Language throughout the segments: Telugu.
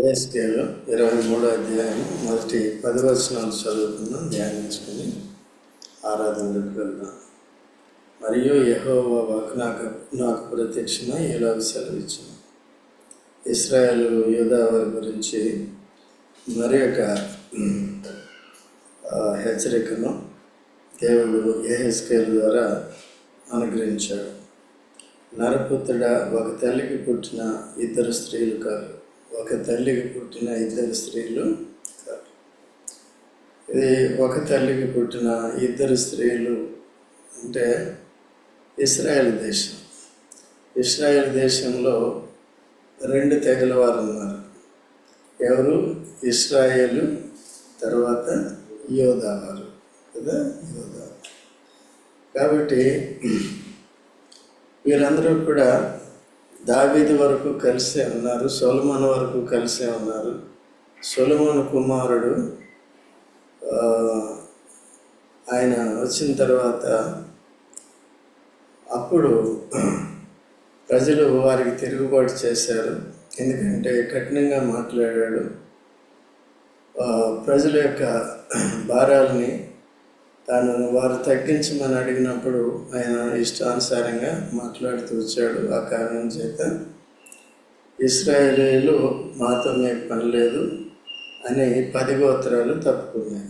ఏఎస్కేలో ఇరవై మూడో అధ్యాయం మొదటి పది వచనాలు చదువుకుందాం ధ్యానించుకుని ఆరాధనలకు వెళ్దాం. మరియు యెహోవా వాకు నాకు నాకు ప్రత్యక్షమై ఇలాగ సెలవిచ్చిన. ఇస్రాయేల్ యూదా గురించి మరి ఒక హెచ్చరికను దేవుడు ఏహెస్కేల్ ద్వారా అనుగ్రహించాడు. నరపుత్రుడ ఒక తల్లికి పుట్టిన ఇద్దరు స్త్రీలు కాదు. ఒక తల్లికి పుట్టిన ఇద్దరు స్త్రీలు. కాదు ఇది ఒక తల్లికి పుట్టిన ఇద్దరు స్త్రీలు అంటే ఇస్రాయేల్ దేశం. ఇస్రాయేల్ దేశంలో రెండు తెగల వారు ఉన్నారు. ఎవరు? ఇస్రాయేలు తర్వాత యోధా వారు కదా? యోధా కాబట్టి వీరందరూ కూడా దావీది వరకు కలిసే ఉన్నారు సొలమన్ వరకు కలిసే ఉన్నారు. సొలమన్ కుమారుడు ఆయన వచ్చిన తర్వాత అప్పుడు ప్రజలు వారికి తిరుగుబాటు చేశారు. ఎందుకంటే కఠినంగా మాట్లాడాడు. ప్రజల యొక్క భారాలని తాను వారు తగ్గించమని అడిగినప్పుడు ఆయన ఇష్టానుసారంగా మాట్లాడుతూ వచ్చాడు ఆ కారణం చేత. ఇస్రాయేలీలు మాతో మీకు పని లేదు అని పది గోత్రాలు తప్పుకున్నాయి.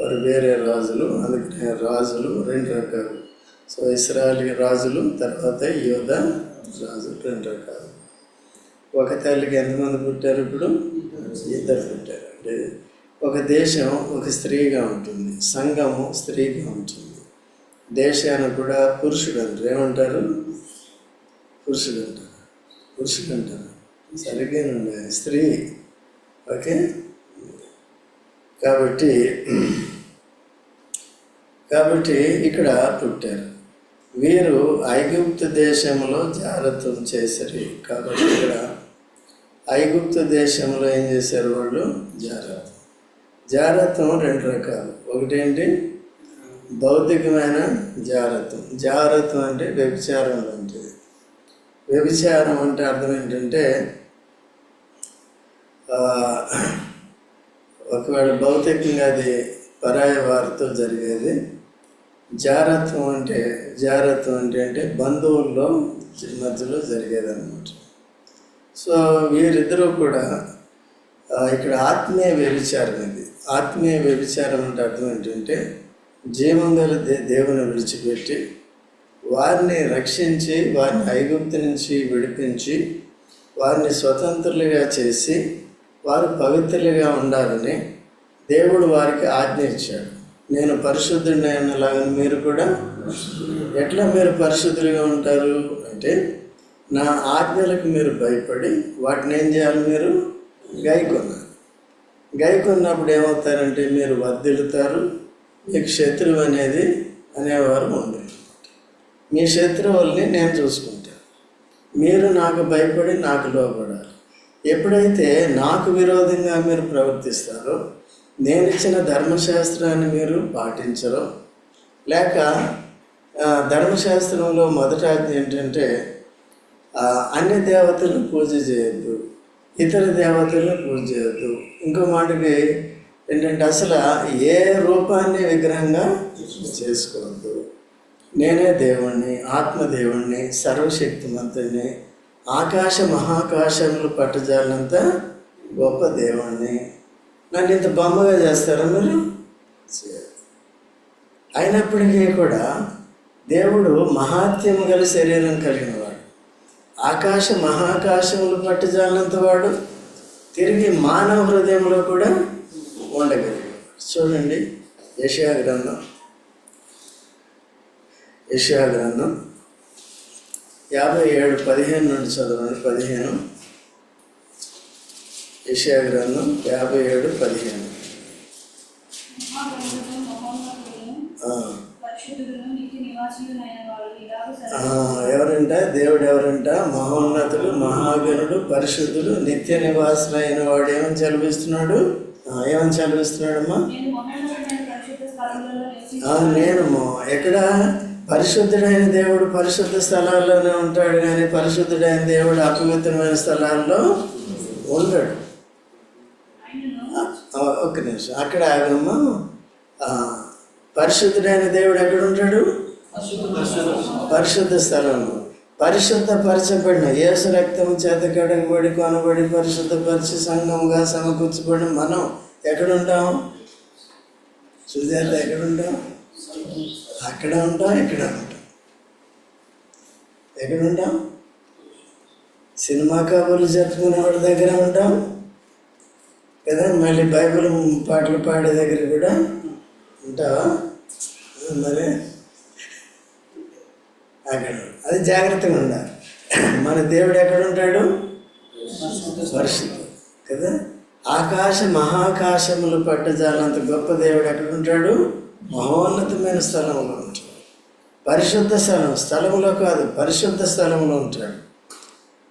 వారు వేరే రాజులు అందుకనే రాజులు రెండు రకాలు. సో ఇస్రాయల్ రాజులు తర్వాత యోధ రాజులు రెండు రకాలు. ఒక తల్లికి ఎంతమంది పుట్టారు ఇప్పుడు? ఇద్దరు పుట్టారు. అంటే ఒక దేశం ఒక స్త్రీగా ఉంటుంది సంఘము స్త్రీగా ఉంటుంది. దేశాన్ని కూడా పురుషుడు అంటారు ఏమంటారు? పురుషుడు అంటారు పురుషుడు అంటారు సరిగ్గా స్త్రీ ఓకే? కాబట్టి కాబట్టి ఇక్కడ పుట్టారు. వీరు ఐగుప్తు దేశంలో జాగ్రత్తం చేశారు. కాబట్టి ఇక్కడ ఐగుప్తు దేశంలో ఏం చేశారు వాళ్ళు? జాగ్రత్త జాగ్రత్తం రెండు రకాలు. ఒకటేంటి? భౌతికమైన జాగ్రత్తం జాగ్రత్తం అంటే వ్యభిచారం లాంటిది వ్యభిచారం అంటే అర్థం ఏంటంటే ఒకవేళ భౌతికంగా అది పరాయ వారితో జరిగేది జారత్వం అంటే జారత్వం అంటే అంటే బంధువుల్లో మధ్యలో జరిగేది అనమాట సో వీరిద్దరూ కూడా ఇక్కడ ఆత్మీయ వ్యభిచారం ఇది ఆత్మీయ వ్యభిచారం అంటే అర్థం ఏంటంటే జీవం గల దే దేవుని విడిచిపెట్టి వారిని రక్షించి వారిని ఐగుప్తు నుంచి విడిపించి వారిని స్వతంత్రులుగా చేసి వారు పవిత్రులుగా ఉండాలని దేవుడు వారికి ఆజ్ఞ ఇచ్చాడు. నేను పరిశుద్ధుడిని అన్నలాగా మీరు కూడా ఎట్లా మీరు పరిశుద్ధులుగా ఉంటారు అంటే నా ఆజ్ఞలకు మీరు భయపడి వాటిని ఏం చేయాలి మీరు? గైకొన్నారు గైకొన్నప్పుడు ఏమవుతారంటే మీరు వర్ధిల్లుతారు మీకు శత్రువు అనేది అనేవారు ఉండరు మీ శత్రువుల్ని నేను చూసుకుంటాను మీరు నాకు భయపడి నాకు లోపడాలి ఎప్పుడైతే నాకు విరోధంగా మీరు ప్రవర్తిస్తారో నేను ఇచ్చిన ధర్మశాస్త్రాన్ని మీరు పాటించరు. లేక ధర్మశాస్త్రంలో మొదట ఏంటంటే అన్ని దేవతలను పూజ చేయొద్దు. ఇతర దేవతలను పూజ చేయొద్దు. ఇంకో మాటకి ఏంటంటే అసలు ఏ రూపాన్ని విగ్రహంగా చేసుకోవద్దు. నేనే దేవుణ్ణి ఆత్మదేవుణ్ణి సర్వశక్తిమంతుని ఆకాశ మహాకాశములు పట్టజాలంత గొప్ప దేవుణ్ణి. నన్ను ఇంత బొమ్మగా చేస్తారా మీరు? అయినప్పటికీ కూడా దేవుడు మహాత్యము గల శరీరం కలిగిన ఆకాశ మహాకాశములు పట్టజాలంత వాడు తిరిగి మానవ హృదయంలో కూడా ఉండగలిగాడు. చూడండి యషయా గ్రంథం. యషయా గ్రంథం. యాభై ఏడు పదిహేను నుండి చదవండి పదిహేను. యషయా గ్రంథం యాభై ఏడు పదిహేను. మహాగణులను, ఎవరంట? దేవుడు ఎవరంట? మహోన్నతుడు మహాగణుడు పరిశుద్ధుడు నిత్య నివాసులైన వాడు ఏమని చదివిస్తున్నాడు ఏమని చదివిస్తున్నాడమ్మా నేను నేను ఎక్కడ? పరిశుద్ధుడైన దేవుడు పరిశుద్ధ స్థలాల్లోనే ఉంటాడు కానీ పరిశుద్ధుడైన దేవుడు అపవిత్రమైన స్థలాల్లో ఉండడు. ఒక్క నిమిషం. అక్కడ ఆగమ్మా. పరిశుద్ధుడైన దేవుడు ఎక్కడ ఉంటాడు? పరిశుద్ధ స్థలము. పరిశుద్ధ పరచబడిన యేసు రక్తం చేత కడగబడి కొనబడి పరిశుద్ధ పరిచి సంఘంగా సమకూర్చబడి మనం ఎక్కడ ఉంటాం సుజాత ఎక్కడ ఉంటాం అక్కడ ఉంటాం ఇక్కడ ఉంటాం. ఎక్కడ ఉంటాం సినిమా కబుర్లు చెప్పుకునే వాళ్ళ దగ్గర ఉంటాం. కదా మళ్ళీ బైబిల్ పాటలు పాడే దగ్గర కూడా ఉంటావా? మరి అక్కడ అది జాగ్రత్తగా ఉండాలి. మన దేవుడు ఎక్కడ ఉంటాడు? పరిశుద్ధం కదా? ఆకాశ మహాకాశములు పట్టజాలంత గొప్ప దేవుడు ఎక్కడ ఉంటాడు? మహోన్నతమైన స్థలంలో ఉంటాడు. పరిశుద్ధ స్థలం స్థలంలో కాదు పరిశుద్ధ స్థలంలో ఉంటాడు.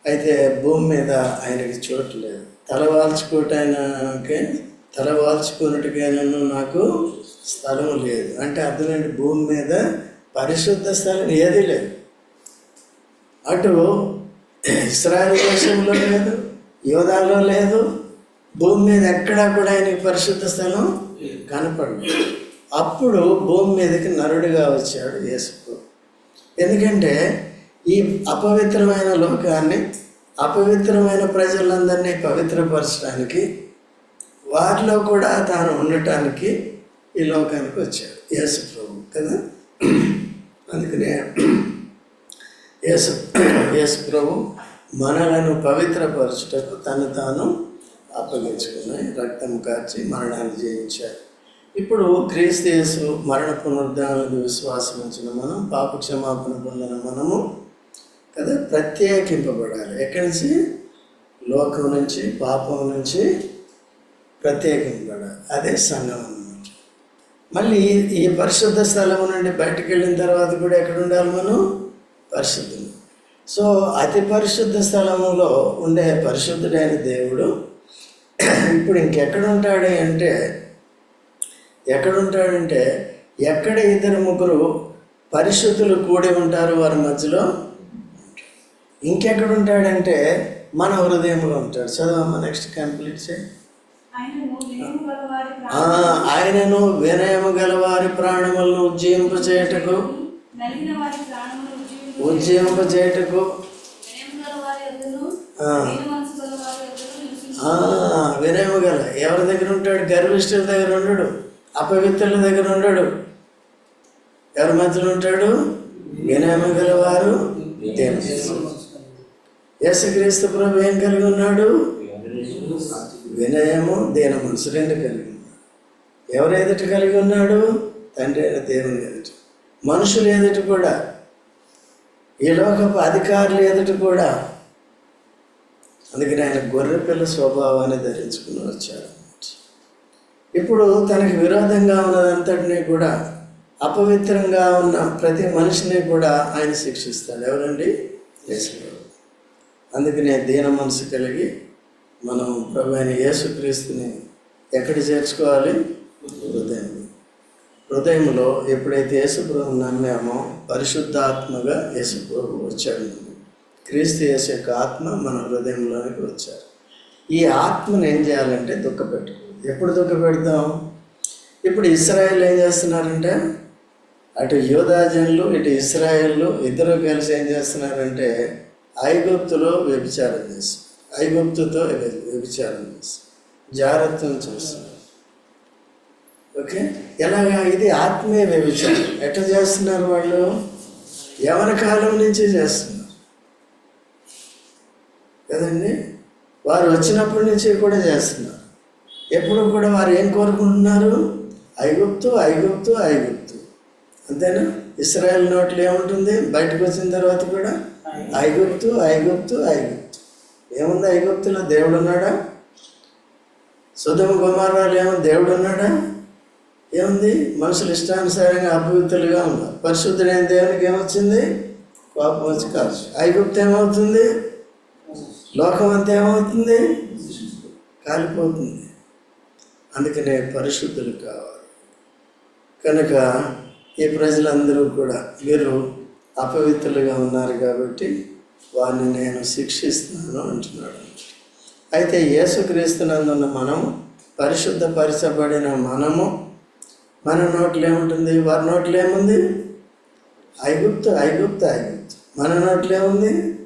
అయితే భూమి మీద ఆయనకి చోటు లేదు. తల వాల్చుకోవటానికి నాకు స్థలం లేదు. అంటే అర్థమేంటి భూమి మీద పరిశుద్ధ స్థలం ఏదీ లేదు. అటు ఇస్రాయల్ దేశంలో లేదు యోధాలో లేదు భూమి మీద ఎక్కడా కూడా ఆయనకి పరిశుద్ధ స్థలం కనపడదు అప్పుడు భూమి మీదకి నరుడిగా వచ్చాడు యేసుకు ఎందుకంటే ఈ అపవిత్రమైన లోకాన్ని అపవిత్రమైన ప్రజలందరినీ పవిత్రపరచడానికి వారిలో కూడా తాను ఉండటానికి ఈ లోకానికి వచ్చాడు యేసు ప్రభు కదా? అందుకనే యేసు యేసు ప్రభు మనలను పవిత్రపరచుటకు తను తాను అప్పగించుకుని రక్తం కార్చి మరణాన్ని జయించారు ఇప్పుడు క్రీస్తు మరణ పునరుద్ధానానికి విశ్వాసం ఉంచిన మనం పాప క్షమాపణ పొందిన మనము కదా ప్రత్యేకింపబడాలి. ఎక్కడి నుంచి? లోకం నుంచి పాపం నుంచి ప్రత్యేకింపబడాలి. అదే సంఘం మళ్ళీ ఈ- పరిశుద్ధ స్థలం నుండి బయటకు వెళ్ళిన తర్వాత కూడా ఎక్కడ ఉండాలి మనం? పరిశుద్ధులు సో అతి పరిశుద్ధ స్థలములో ఉండే పరిశుద్ధుడైన దేవుడు ఇప్పుడు ఇంకెక్కడ ఉంటాడు అంటే ఎక్కడ ఉంటాడంటే ఎక్కడ ఇద్దరు ముగ్గురు పరిశుద్ధులు కూడి ఉంటారు వారి మధ్యలో? ఇంకెక్కడ ఉంటాడంటే మన హృదయంలో ఉంటాడు. చదవమ్మా నెక్స్ట్ కంప్లీట్ చేయి. ఆయనను వినయము గల వారి ప్రాణములను ఉజ్జీంపచేయటకు ఉజ్జీంపచేయటకు వినయము గల ఎవరి దగ్గర ఉంటాడు? గర్విష్ఠుల దగ్గర ఉండడు అపవిత్రుల దగ్గర ఉండడు. ఎవరి మధ్యలో ఉంటాడు? వినయము గల వారు యేసుక్రీస్తు ప్రభు ఏం కలిగి ఉన్నాడు? వినయము దీన మనసు రెండు కలిగి ఎవరు ఎదుట కలిగి ఉన్నాడు? తండ్రి అయిన దేవుని ఎదుట. మనుషులు ఎదుట కూడా. ఈ లోకపు అధికారులు ఎదుట కూడా. అందుకని ఆయన గొర్రెపిల్ల స్వభావాన్ని ధరించుకుని వచ్చారు ఇప్పుడు తనకి విరోధంగా ఉన్నదంతటినీ కూడా అపవిత్రంగా ఉన్న ప్రతి మనిషిని కూడా ఆయన శిక్షిస్తాడు. ఎవరండి? యేసుప్రభు అందుకనే దీన మనసు కలిగి మనం ప్రభు అయిన యేసుక్రీస్తుని ఎక్కడ చేర్చుకోవాలి? హృదయం హృదయంలో ఎప్పుడైతే యేసుప్రభు నమ్మామో పరిశుద్ధాత్మగా యేసుప్రభు వచ్చాడు. క్రీస్తు యేసు యొక్క ఆత్మ మన హృదయంలోనికి వచ్చారు. ఈ ఆత్మను ఏం చేయాలంటే దుఃఖపెట్టు. ఎప్పుడు దుఃఖపెడతాం? ఇప్పుడు ఇస్రాయేల్ ఏం చేస్తున్నారంటే అటు యోధాజనులు ఇటు ఇస్రాయేళ్ళు ఇద్దరు కలిసి ఏం చేస్తున్నారంటే ఐగుప్తులో వ్యభిచారం చేస్తారు ఐగుప్తుతో వ్యభిచారం చేస్తారు జాగ్రత్తను చూస్తున్నారు. ఓకే? ఎలాగా? ఇది ఆత్మీయ వ్యభిచారం ఎట్లా చేస్తున్నారు వాళ్ళు? ఎవరి కాలం నుంచి చేస్తున్నారు. కదండి? వారు వచ్చినప్పటి నుంచి కూడా చేస్తున్నారు. ఎప్పుడు కూడా వారు ఏం కోరుకుంటున్నారు? ఐగుప్తు ఐగుప్తు ఐగుప్తు. అంతేనా? ఇస్రాయల్ నోట్లు ఏముంటుంది? బయటకు వచ్చిన తర్వాత కూడా ఐగుప్తు ఐగుప్తు ఐగుప్తు. ఏముంది ఐగుప్తులో? దేవుడు ఉన్నాడా సుధమ కుమారాలు ఏమో దేవుడు ఉన్నాడా ఏముంది? మనుషులు ఇష్టానుసారంగా అపవిత్రులుగా ఉన్నారు. పరిశుద్ధుడైన దేవునికి ఏమొచ్చింది? కోపం వచ్చి కాల్చు ఐగుప్తి ఏమవుతుంది? లోకం అంతా ఏమవుతుంది? కాలిపోతుంది. అందుకనే పరిశుద్ధులు కావాలి. కనుక ఈ ప్రజలందరూ కూడా మీరు అపవిత్రులుగా ఉన్నారు కాబట్టి వారిని నేను శిక్షిస్తున్నాను అంటున్నాడు. అయితే యేసుక్రీస్తునందున్న మనము పరిశుద్ధపరచబడిన మనము మన నోట్లో ఏముంటుంది వారి నోట్లో ఏముంది ఐగుప్తు ఐగుప్తు ఐగుప్తు. మన నోట్లో ఏముంది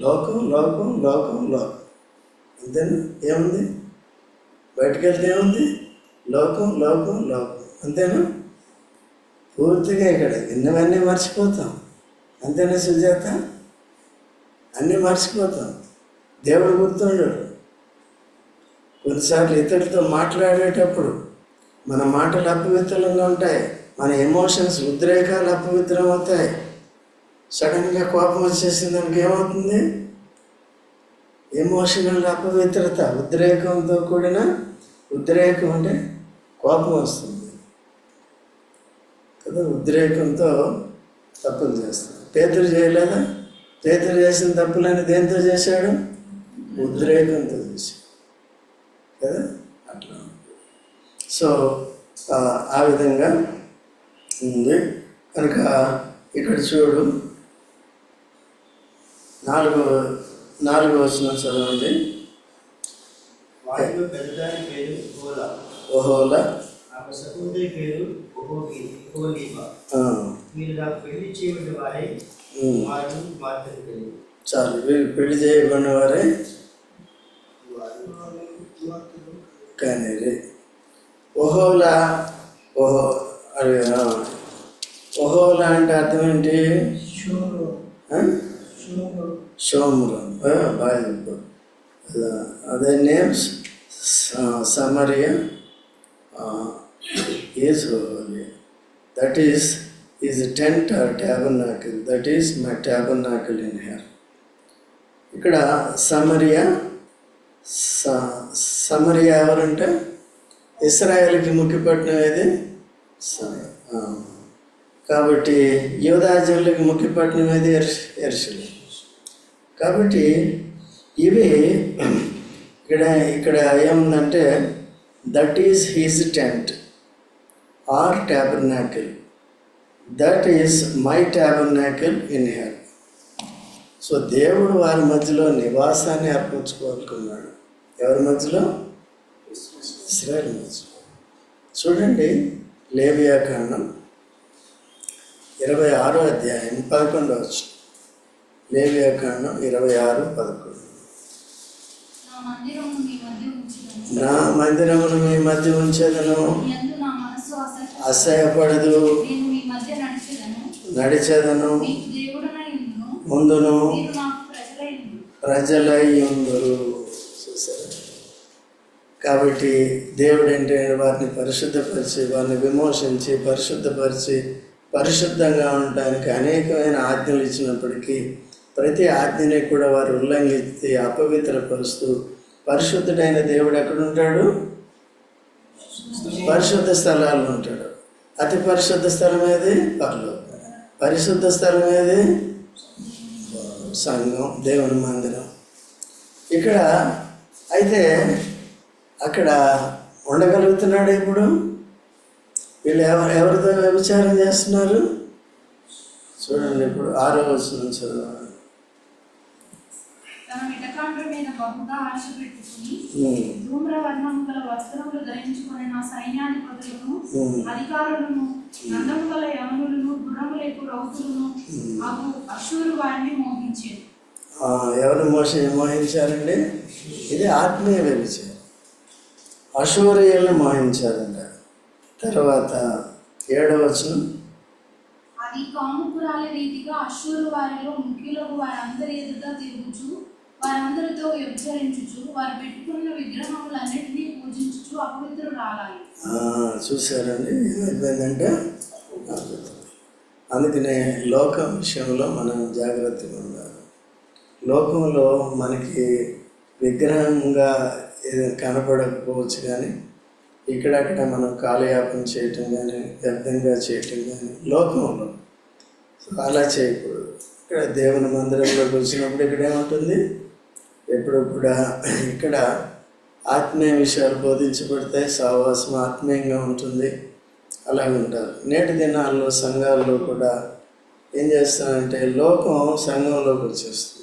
లోకం లోకం లోకం లోకం. అంతేనా? ఏముంది? బయటకు వెళ్తే ఏముంది లోకం లోకం లోకం. అంతేనా? పూర్తిగా ఇక్కడ ఇన్నవన్నీ మర్చిపోతాం. అంతేనా సుజాత? అన్నీ మర్చిపోతాం. దేవుడు గుర్తుండడు. కొన్నిసార్లు ఇతరులతో మాట్లాడేటప్పుడు మన మాటలు అపవిత్రంగా ఉంటాయి. మన ఎమోషన్స్ ఉద్రేకాలు అపవిత్రం అవుతాయి. సడన్గా కోపం వచ్చేసింది దానికి ఏమవుతుంది? ఎమోషనల్ అపవిత్రత ఉద్రేకంతో కూడిన ఉద్రేకం అంటే కోపం వస్తుంది. కదా ఉద్రేకంతో తప్పులు చేస్తాడు పేతులు చేయలేదా? పేతులు చేసిన తప్పులని దేంతో చేశాడు? ఉద్రేకంతో చేశాడు. కదా అట్లా. సో ఆ, విధంగా ఉంది. కనుక ఇక్కడ చూడు నాలుగో నాలుగో వచ్చిన చదవండి. ఓహోల సహోదరి పేరు మీరు నాకు పెళ్ళి చేయబడిన వారే చాలు వీళ్ళు పెళ్ళి చేయబడిన వారే కానీ ఓహోలా ఓహో అరే ఆ. ఓహోలా అంటే అర్థం ఏంటి? షోమురం బాగా చెప్పు. అదే names Samaria is that is is tent or tabernacle that is my tabernacle in her ఇక్కడ సమరియా సమరియా ఎవరంటే? ఇస్రాయల్కి ముఖ్యపట్నం ఏది? స- కాబట్టి యోధాజనులకి ముఖ్యపట్నం ఏది? ఎర్షలు కాబట్టి ఇవి ఇక్కడ ఇక్కడ ఏముందంటే that is his tent or tabernacle that is my tabernacle in hell so దేవుడు వారి మధ్యలో నివాసాన్ని అర్పించుకోవాలనుకున్నాడు ఎవరి మధ్యలో? మధ్యలో చూడండి లేవియా కాండం ఇరవై ఆరో అధ్యాయం పదకొండవ వచ్చు లేవియా కాండం ఇరవై ఆరు పదకొండు. నా మందిరము మీ మధ్య ఉంచుదను నా మందిరమును మీ మధ్య ఉంచేదను. అసహ్యపడదు. నడిచెదను. ముందును ప్రజలై ఉందరు చూసారా? కాబట్టి దేవుడు అంటే వారిని పరిశుద్ధపరిచి వారిని విమోచించి పరిశుద్ధపరిచి పరిశుద్ధంగా ఉండటానికి అనేకమైన ఆజ్ఞలు ఇచ్చినప్పటికీ ప్రతి ఆజ్ఞని కూడా వారు ఉల్లంఘించి అపవిత్రపరుస్తూ పరిశుద్ధుడైన దేవుడు ఎక్కడ ఉంటాడు? పరిశుద్ధ స్థలాల్లో ఉంటాడు. అతి పరిశుద్ధ స్థలం ఏది? పర్లో పరిశుద్ధ స్థలం ఏది? సంఘం దేవుని మందిరం. ఇక్కడ అయితే అక్కడ ఉండగలుగుతున్నాడు ఇప్పుడు. వీళ్ళు ఎవరు ఎవరితో వ్యభిచారం చేస్తున్నారు? చూడండి ఇప్పుడు ఆరో వచ్చిన చదవండి గల అధికారులను నందము యవనులను రౌతులను అశూరు వారిని ఎవరు మోస మోహించారండి? ఇది ఆత్మీయ వ్యభిచారం. అశూరియులను మోహించారంట తర్వాత ఏడవ వచనం అది కాముకురాలి రీతిగా అశూరు వారిలో ముఖ్యులకు వారందరి ఎదుట తిరుగుచు వారందరితో వ్యభిచరించుచు వారు పెట్టుకున్న విగ్రహములన్నిటినీ పూజించుచు చూశారండి. ఏమైపోయిందంటే అద్భుతం. అందుకనే లోకం విషయంలో మనం జాగ్రత్తగా ఉండాలి. లోకంలో మనకి విగ్రహంగా కనపడకపోవచ్చు కానీ ఇక్కడక్కడ మనం కాలయాపన చేయటం కానీ వ్యర్థంగా చేయటం కానీ లోకంలో సో అలా చేయకూడదు. ఇక్కడ దేవుని మందిరంలోకి వచ్చినప్పుడు ఇక్కడ ఏముంటుంది? ఎప్పుడు కూడా ఇక్కడ ఆత్మీయ విషయాలు బోధించబడతాయి సహవాసం ఆత్మీయంగా ఉంటుంది అలా ఉంటారు నేటి దినాల్లో సంఘాల్లో కూడా ఏం చేస్తారంటే లోకం సంఘంలోకి వచ్చేస్తుంది.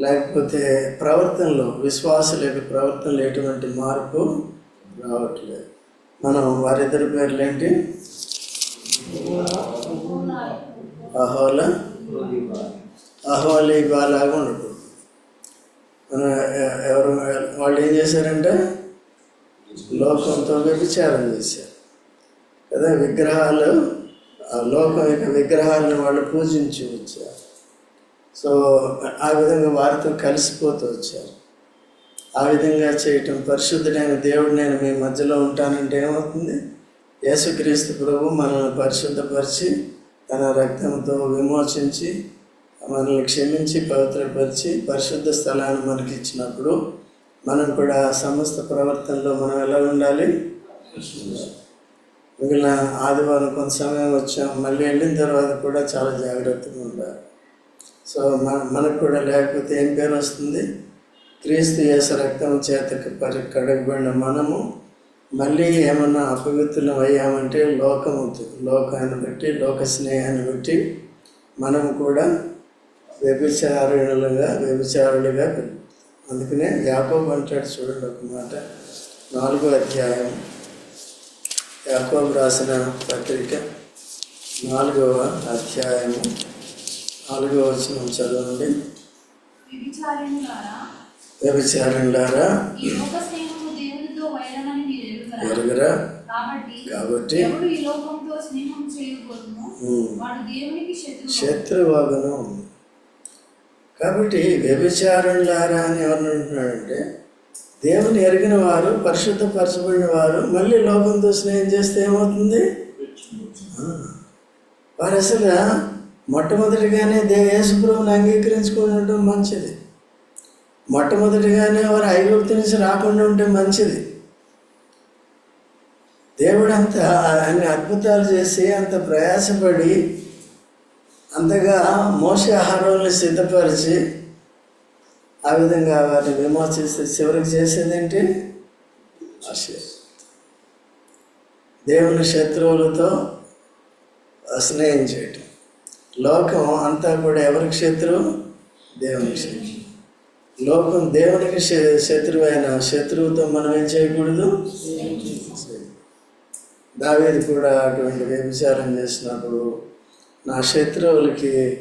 లేకపోతే ప్రవర్తనలో విశ్వాసుల యొక్క ప్రవర్తనలో ఎటువంటి మార్పు రావట్లేదు. మనం వారిద్దరి పేర్లు ఏంటి అహోల అహోలి బాలాగా ఉండకూడదు మన ఎవరు వాళ్ళు ఏం చేశారంటే లోకంతో వ్యభిచారం చేశారు. కదా విగ్రహాలు ఆ లోకం యొక్క విగ్రహాలను వాళ్ళు పూజించి వచ్చారు. సో ఆ విధంగా వారితో కలిసిపోతూ వచ్చారు. ఆ విధంగా చేయటం పరిశుద్ధుడైన దేవుడు నేను మీ మధ్యలో ఉంటానంటే ఏమవుతుంది? యేసుక్రీస్తు ప్రభు మనల్ని పరిశుద్ధపరిచి తన రక్తంతో విమోచించి మనల్ని క్షమించి పవిత్రపరిచి పరిశుద్ధ స్థలాన్ని మనకి ఇచ్చినప్పుడు మనం కూడా సమస్త ప్రవర్తనలో మనం ఎలా ఉండాలి? మిగిలిన ఆదివారం కొంత సమయం వచ్చాం. మళ్ళీ వెళ్ళిన తర్వాత కూడా చాలా జాగ్రత్తగా ఉండాలి. సో మన మనకు కూడా లేకపోతే ఏం పేరు వస్తుంది? క్రీస్తు యేసు రక్తం చేతకు పరి కడగబడిన మనము మళ్ళీ ఏమన్నా అపవిత్రులం అయ్యామంటే లోకము లోకాన్ని బట్టి లోక స్నేహాన్ని బట్టి మనం కూడా వ్యభిచారులుగా వ్యభిచారులుగా అందుకనే యాకోబు అంటాడు చూడండి ఒక మాట. నాలుగో అధ్యాయం. యాకోబు రాసిన పత్రిక నాలుగవ అధ్యాయము. నాలుగవ వచనం చదవండి. వ్యభిచారులారా ఎరుగరా కాబట్టి శత్రువాగనం. ఉంది కాబట్టి వ్యభిచారులారా అని ఎవరిని అంటున్నాడంటే దేవుని ఎరిగిన వారు పరిశుద్ధపరచబడిన వారు మళ్ళీ లోకంతో స్నేహం చేస్తే ఏమవుతుంది? వారు అసలు మొట్టమొదటిగానే దే యేసుప్రభుని అంగీకరించుకోవడం మంచిది. మొట్టమొదటిగానే వారు ఐగుప్తు నుంచి రాకుండా ఉంటే మంచిది. దేవుడు అంత అన్ని అద్భుతాలు చేసి అంత ప్రయాసపడి అంతగా మోస ఆహారాలను సిద్ధపరిచి ఆ విధంగా వారిని విమోచిస్తే చివరికి చేసేది ఏంటి దేవుని శత్రువులతో స్నేహం చేయటం. లోకం అంతా కూడా ఎవరికి శత్రువు? దేవునికి శత్రువు. లోకం దేవునికి శత్రువు అయిన శత్రువుతో మనం ఏం చేయకూడదు? దావేది కూడా అటువంటి వ్యభిచారం చేసినప్పుడు నా శత్రువులకి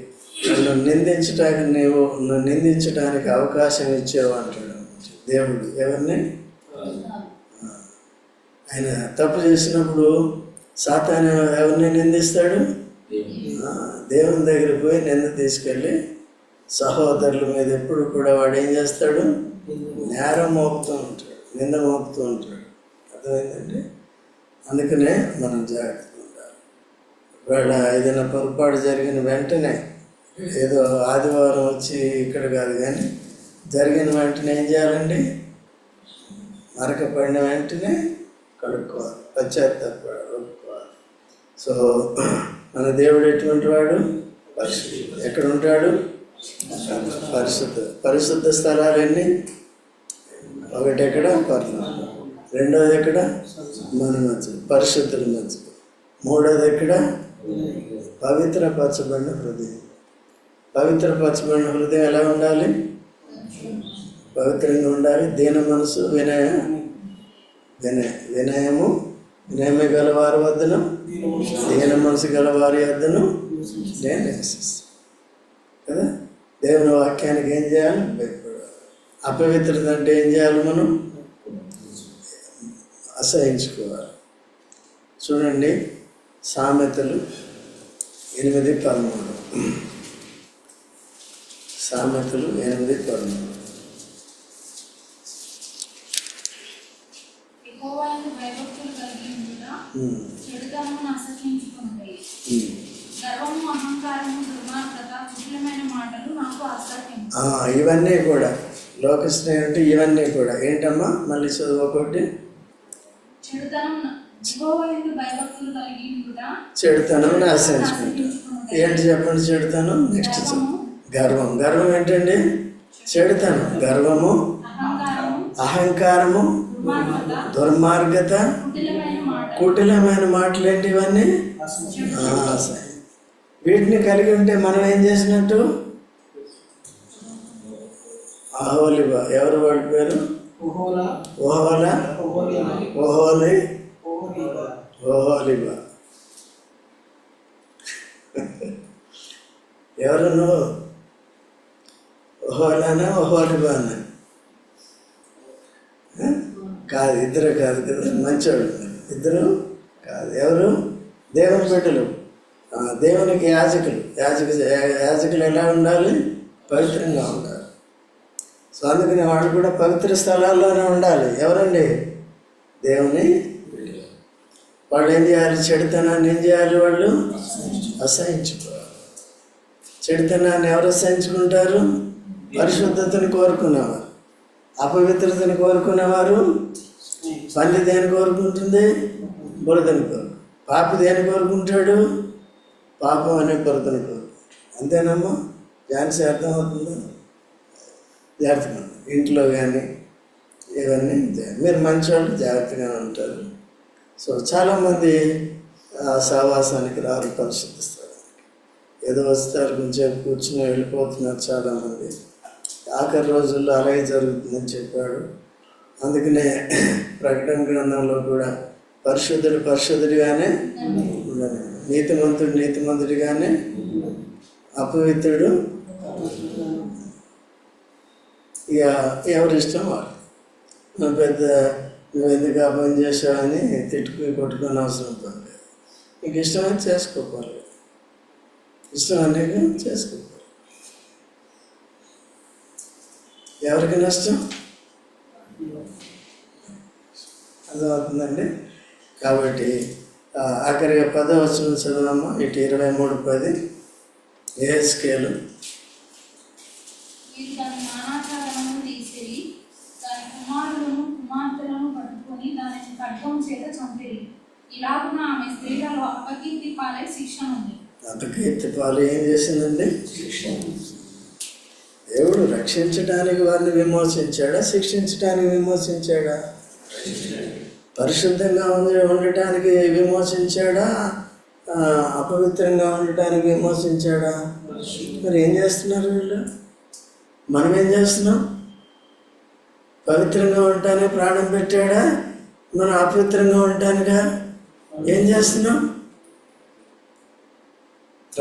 నన్ను నిందించడానికి నీవు నన్ను నిందించడానికి అవకాశం ఇచ్చావు అంటాడు. దేవుడు ఎవరిని? ఆయన తప్పు చేసినప్పుడు సాతాను ఎవరిని నిందిస్తాడు? దేవుని దగ్గరికి పోయి నింద తీసుకెళ్ళి సహోదరుల మీద ఎప్పుడు కూడా వాడు ఏం చేస్తాడు? నేరం మోపుతూ ఉంటాడు నింద మోపుతూ ఉంటాడు. అర్థమైందండి? అందుకనే మనం జాగ్రత్త ఉండాలి. ఒకవేళ ఏదైనా పొరపాటు జరిగిన వెంటనే ఏదో ఆదివారం వచ్చి ఇక్కడ కాదు కానీ జరిగిన వెంటనే ఏం చేయాలండి? మరక పడిన వెంటనే కడుక్కోవాలి పశ్చాత్తాపడాలి ఒప్పుకోవాలి. సో మన దేవుడు ఎటువంటి వాడు? పరిశుద్ధుడు. ఎక్కడ ఉంటాడు? పరిశుద్ధ పరిశుద్ధ స్థలాలన్నీ ఒకటి ఎక్కడ? పర్ణం రెండోది ఎక్కడ? మన మధ్య. పరిశుద్ధుల మధ్య. మూడోది ఎక్కడ? పవిత్రపరచబడిన హృదయం. పవిత్రపరచబడిన హృదయం ఎలా ఉండాలి? పవిత్రంగా ఉండాలి. దీన మనసు వినయ వినయ వినయము వినయమే గలవారి వద్దను దీన మనసు గలవారి వద్దను నేను నివసిస్తాను. కదా? దేవుని వాక్యానికి ఏం చేయాలి? భయపడాలి అపవిత్రత అంటే ఏం చేయాలి మనం? అసహించుకోవాలి. చూడండి సామెతలు ఎనిమిది పదమూడు. సామెతలు ఎనిమిది పదమూడు. చెడుతనమును. గర్వము అహంకారము దుర్మార్గత కుటిలమైన మాటలు నాకు అసహ్యం ఇవన్నీ కూడా. లోక స్నేహం అంటే ఇవన్నీ కూడా. ఏంటమ్మా? మళ్ళీ చదువు ఒకటి. చెడుతనం చెడుతనం ఆశ్రయించుకుంటాం ఏంటి చెప్పండి చెడుతనం? నెక్స్ట్. గర్వం. గర్వం ఏంటండి? చెడుతనం. గర్వము. అహంకారము దుర్మార్గత కుటిలమైన మాటలు ఏంటి ఇవన్నీ. వీటిని కలిగి ఉంటే మనం ఏం చేసినట్టు? అహోలిబా ఎవరు వాళ్ళ పేరు? ఓహోలా. ఓహోలి. ఓహోలిబా ఎవరు నువ్వు? ఓహోలానా? ఓహోలిబానా ఆ? కాదు ఇద్దరు కాదు కదా మంచోళ్ళు ఇద్దరు కాదు. ఎవరు? దేవుని బిడ్డలు. దేవునికి యాజకులు. యాజక యాజకులు ఎలా ఉండాలి? పవిత్రంగా ఉండాలి. సో అందుకని వాళ్ళు కూడా పవిత్ర స్థలాల్లోనే ఉండాలి. ఎవరండి? దేవుని వాళ్ళు ఏం చేయాలి? చెడుతనాన్ని ఏం చేయాలి వాళ్ళు? అసహించుకోవాలి. చెడుతనాన్ని ఎవరు అసహించుకుంటారు? పరిశుద్ధతను కోరుకునేవారు. అపవిత్రతను కోరుకునేవారు పంది దేని కోరుకుంటుంది? బురదని కోరు. పాప దేని కోరుకుంటాడు? పాపం అనే బురదని కోరుకుంటాడు అంతేనమ్మా? ఝాన్సీ అర్థమవుతుందా? జాగ్రత్తగా ఇంట్లో కానీ ఇవన్నీ మీరు మంచివాళ్ళు జాగ్రత్తగా ఉంటారు. సో చాలామంది ఆ సహవాసానికి రారు పరిశుద్ధిస్తారు. ఏదో వస్తారు కొంచెం కూర్చుని వెళ్ళిపోతున్నారు చాలామంది. ఆఖరి రోజుల్లో అలాగే జరుగుతుందని చెప్పాడు. అందుకనే ప్రకటన గ్రంథంలో కూడా పరిశుద్ధుడు పరిశుద్ధుడిగానే ఉండను నీతిమంతుడు నీతిమంతుడిగానే అపవిత్రుడు. ఇక ఎవరి ఇష్టం వాళ్ళు నువ్వు పెద్ద నువ్వు ఎందుకు ఆ పని చేసావని తిట్టుకుని కొట్టుకుని అవసరం పని నీకు ఇష్టమైతే చేసుకోవాలి ఇష్టం అనేది చేసుకోవాలి ఎవరికి నష్టం? అర్థమవుతుందండి కాబట్టి ఆఖరిగా పదో వచ్చిన చదవమ్మా ఇటు ఇరవై మూడు పది. ఏ స్కేలు? అపకీర్తి పాలై ఏం చేసిందండి? దేవుడు రక్షించడానికి వారిని విమోచించాడా? శిక్షించడానికి విమోచించాడా? పరిశుద్ధంగా ఉండటానికి విమోచించాడా? అపవిత్రంగా ఉండటానికి విమోచించాడా? మరి ఏం చేస్తున్నారు వీళ్ళు? మనం ఏం చేస్తున్నాం? పవిత్రంగా ఉండటానికి ప్రాణం పెట్టాడా? మనం అపవిత్రంగా ఉండటానికా? ఏం చేస్తున్నాం?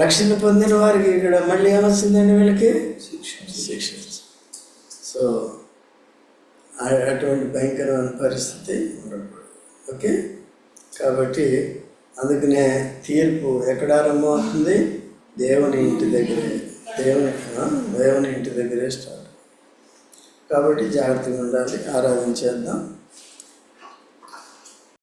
రక్షణ పొందిన వారికి ఇక్కడ మళ్ళీ ఏమొచ్చిందండి వీళ్ళకి? శిక్ష. సో అటువంటి భయంకరమైన పరిస్థితి ఉండకూడదు. ఓకే? కాబట్టి అందుకనే తీర్పు ఎక్కడ ఆరంభమవుతుంది దేవుని ఇంటి దగ్గరే. దేవుని దేవుని ఇంటి దగ్గరే స్టార్ట్. కాబట్టి జాగ్రత్తగా ఉండాలి. ఆరాధన చేద్దాం.